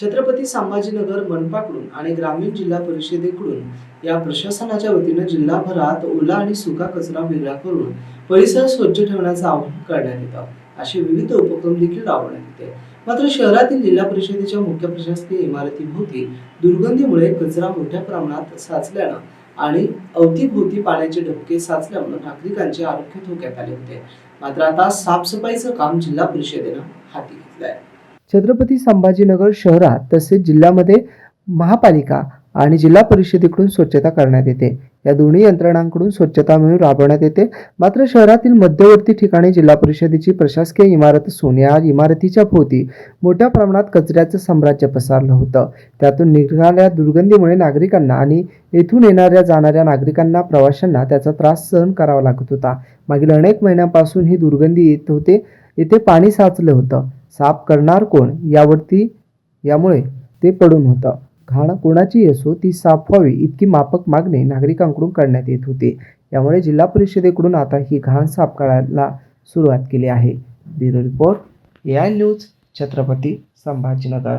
छत्रपती संभाजीनगर मनपाकडून आणि ग्रामीण जिल्हा परिषदेकडून या प्रशासनाच्या वतीनं जिल्हाभरात ओला आणि सुका कचरा वेगळा करून परिसर स्वच्छ ठेवण्याचं आवाहन करण्यात येतं. असे विविध उपक्रम देखील राबवण्यात येते. मात्र शहरातील जिल्हा परिषदेच्या मुख्य प्रशासकीय इमारतीभोवती दुर्गंधीमुळे कचरा मोठ्या प्रमाणात साचल्यानं आणि अवतीभोवती पाण्याचे डबके साचल्यामुळे नागरिकांचे आरोग्य धोक्यात आले होते. मात्र आता साफसफाईचं काम जिल्हा परिषदेनं हाती घेतलं आहे छत्रपती संभाजीनगर शहरात तसेच जिल्ह्यामध्ये महापालिका आणि जिल्हा परिषदेकडून स्वच्छता करण्यात येते. या दोन्ही यंत्रणांकडून स्वच्छता मोहीम राबवण्यात येते. मात्र शहरातील मध्यवर्ती ठिकाणी जिल्हा परिषदेची प्रशासकीय इमारत असून या इमारतीच्या भोवती मोठ्या प्रमाणात कचऱ्याचं साम्राज्य पसरलं होतं. त्यातून निघणाऱ्या दुर्गंधीमुळे नागरिकांना आणि येथून येणाऱ्या जाणाऱ्या नागरिकांना प्रवाशांना त्याचा त्रास सहन करावा लागत होता. मागील अनेक महिन्यांपासून ही दुर्गंधी येत होते. येथे पाणी साचलं होतं. साफ करणार कोण यावरती यामुळे ते पडून होतं. घाण कोणाची असो ती साफ व्हावी इतकी माफक मागणी नागरिकांकडून करण्यात येत होती. यामुळे जिल्हा परिषदेकडून आता ही घाण साफ करायला सुरुवात केली आहे. Bureau report A I news Chhatrapati Sambhajinagar.